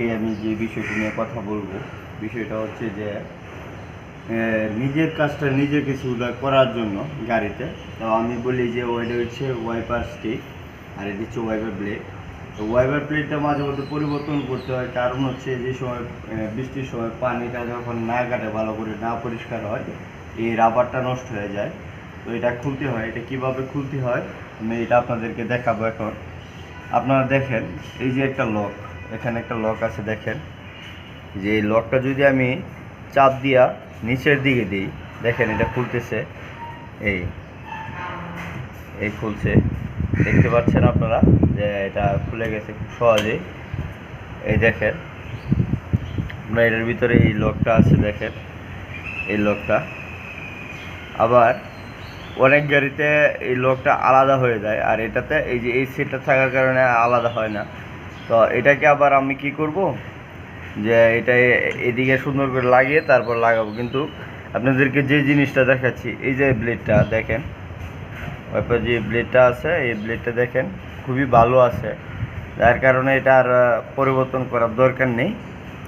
আজকে আমি যে বিষয়টি নিয়ে কথা বলব, বিষয়টা হচ্ছে যে নিজের কাজটা নিজে কিছু করার জন্য গাড়িতে। তো আমি বলি যে ওইটা হচ্ছে ওয়াইপার স্টিক, আর এটা হচ্ছে ওয়াইপার ব্লেড। তো ওয়াইপার প্লেটটা মাঝে মধ্যে পরিবর্তন করতে হয়, কারণ হচ্ছে যে সময় বৃষ্টির সময় পানিটা যখন না কাটে, ভালো করে না পরিষ্কার হয়, এই রাবারটা নষ্ট হয়ে যায়। তো এটা খুলতে হয়, এটা কীভাবে খুলতে হয়, আমি এটা আপনাদেরকে দেখাবো এখন। আপনারা দেখেন, এই যে একটা লক। এখানে একটা লক আছে দেখেন। যে এই লকটা যদি আমি চাপ দিয়া নিচের দিকে দিই, দেখেন এটা খুলতেছে। এই এই খুলছে। দেখতে পাচ্ছেন আপনারা যে এটা খুলে গেছে খুব সহজেই। এই দেখেন আপনার এটার ভিতরে এই লকটা আছে দেখেন। এই লকটা আবার অনেক গাড়িতে এই লকটা আলাদা হয়ে যায়, আর এটাতে এই যে এই সিটটা থাকার কারণে আলাদা হয় না। তো এটাকে আবার আমি কি করব? যে এটা এদিকে সুন্দর করে লাগিয়ে তারপর লাগাবো। কিন্তু আপনাদেরকে যে জিনিসটা দেখাচ্ছি, এই যে ব্লেডটা দেখেন। ওইপর যে ব্লেডটা আছে, এই ব্লেডটা দেখেন, খুবই ভালো আছে। যার কারণে এটা আর পরিবর্তন করার দরকার নেই।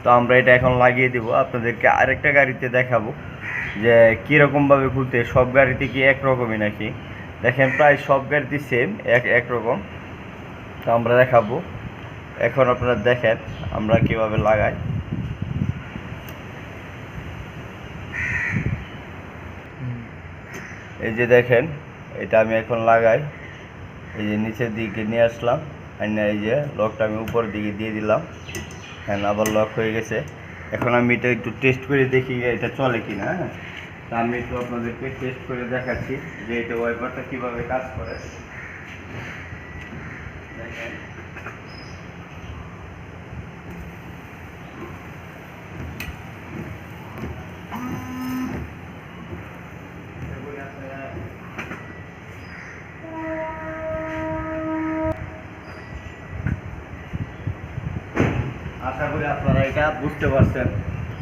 তো আমরা এটা এখন লাগিয়ে দিব। আপনাদেরকে আরেকটা গাড়িতে দেখাবো। যে কীরকমভাবে খুলতে, সব গাড়িতে কি একরকমই নাকি? দেখেন, প্রায় সব গাড়িতে সেম এক, একরকম। তো আমরা দেখাবো। এখন আপনারা দেখেন আমরা কীভাবে লাগাই। এই যে দেখেন, এটা আমি এখন লাগাই। এই যে নিচের দিকে নিয়ে আসলাম না এই যে লকটা আমি উপর দিকে দিয়ে দিলাম। হ্যাঁ আবার লক হয়ে গেছে। এখন আমি এটা একটু টেস্ট করে দেখি এটা চলে কি না হ্যাঁ। তা আমি একটু আপনাদেরকে টেস্ট করে দেখাচ্ছি যে এটা ওয়াইপারটা কীভাবে কাজ করে। দেখেন এগুলি আপনারা আশা করি আপনারা এটা বুঝতে পারছেন।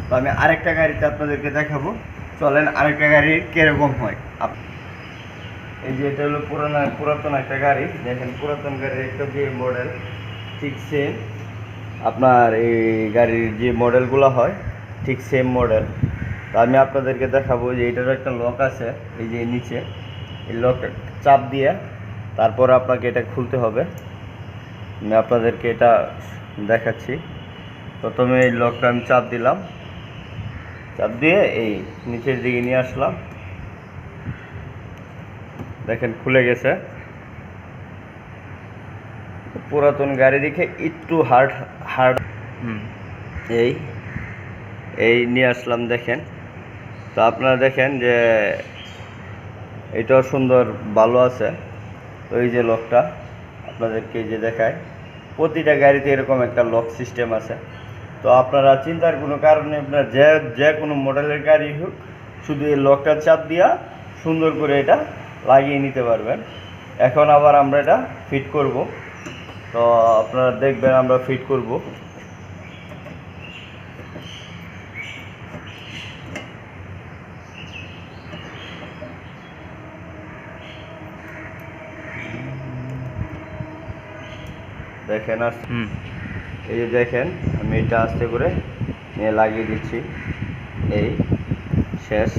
তো আমি আরেকটা গাড়িতে আপনাদেরকে দেখাবো। চলেন, আরেকটা গাড়ি কীরকম হয়? এই যে এটা হলো পুরানো, পুরাতন একটা গাড়ি। দেখেন, পুরাতন গাড়ির একটা যে মডেল ঠিক সেম আপনার এই গাড়ির যে মডেলগুলো হয়, ঠিক সেম মডেল তো আমি আপনাদেরকে দেখাবো যে এটার একটা লক আছে, এই যে নিচে। এই লক চাপ দিয়ে তারপর আপনাকে এটা খুলতে হবে। আমি আপনাদেরকে এটা দেখাচ্ছি। প্রথমে এই লকটা আমি চাপ দিলাম। চাপ দিয়ে এই নিচের দিকে নিয়ে আসলাম। দেখেন খুলে গেছে। পুরাতন গাড়ি দেখে একটু হার্ড হার্ড এই এই নিয়ে আসলাম দেখেন। তো আপনারা দেখেন যে এটাও সুন্দর, ভালো আছে। এই যে লকটা আপনাদেরকে যে দেখায় প্রতিটা গাড়িতে এরকম একটা লক সিস্টেম আছে। তো আপনারা চিন্তার কোনো কারণে আপনার যে যে কোনো মডেলের গাড়ি হোক, শুধু এই লকটা চাপ দিয়া সুন্দর করে এটা লাগিয়ে নিতে পারবেন। এখন আবার আমরা এটা ফিট করব। তো আপনারা দেখবেন আমরা ফিট করব। দেখেন আর এই যে দেখেন, আমি এটা আস্তে করে নিয়ে লাগিয়ে দিচ্ছি। এই শেষ।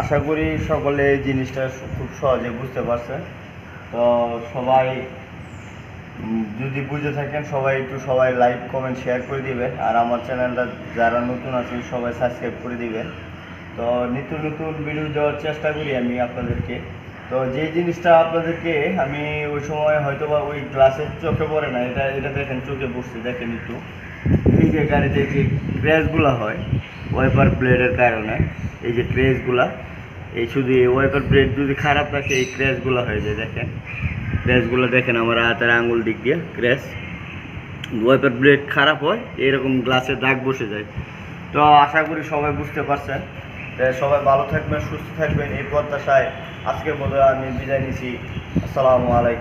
আশা করি সকলে এই জিনিসটা খুব সহজে বুঝতে পারছেন। তো সবাই যদি বুঝে থাকেন, সবাই একটু সবাই লাইক, কমেন্ট, শেয়ার করে দিবেন। আর আমার চ্যানেলটা যারা নতুন আছেন, সবাই সাবস্ক্রাইব করে দিবেন। তো নিত্য নতুন ভিডিও দেওয়ার চেষ্টা করি আমি আপনাদেরকে। তো যে জিনিসটা আপনাদেরকে আমি ওই সময় হয়তো বা ওই গ্লাসের চোখে পড়ে না, এটা এটা দেখেন চোখে পড়ছে, দেখেন একটু। এই যে গাড়িতে যে ক্র্যাশগুলো হয় ওয়াইপার ব্লেডের কারণে, এই যে ক্র্যাশগুলা এই শুধু এই ওয়াইপার ব্লেড যদি খারাপ থাকে, এই ক্র্যাশগুলো হয়ে যায়, দেখেন। ক্র্যাশগুলো দেখেন আমার হাতের আঙুল দিক দিয়ে ক্র্যাশ ওয়াইপার ব্লেড খারাপ হয়, এরকম গ্লাসে দাগ বসে যায়। তো আশা করি সবাই বুঝতে পারছেন। সবাই ভালো থাকবেন সুস্থ থাকবেন। এই প্রত্যাশায় আজকের মতো আমি বিদায় নিছি। আসসালামু আলাইকুম।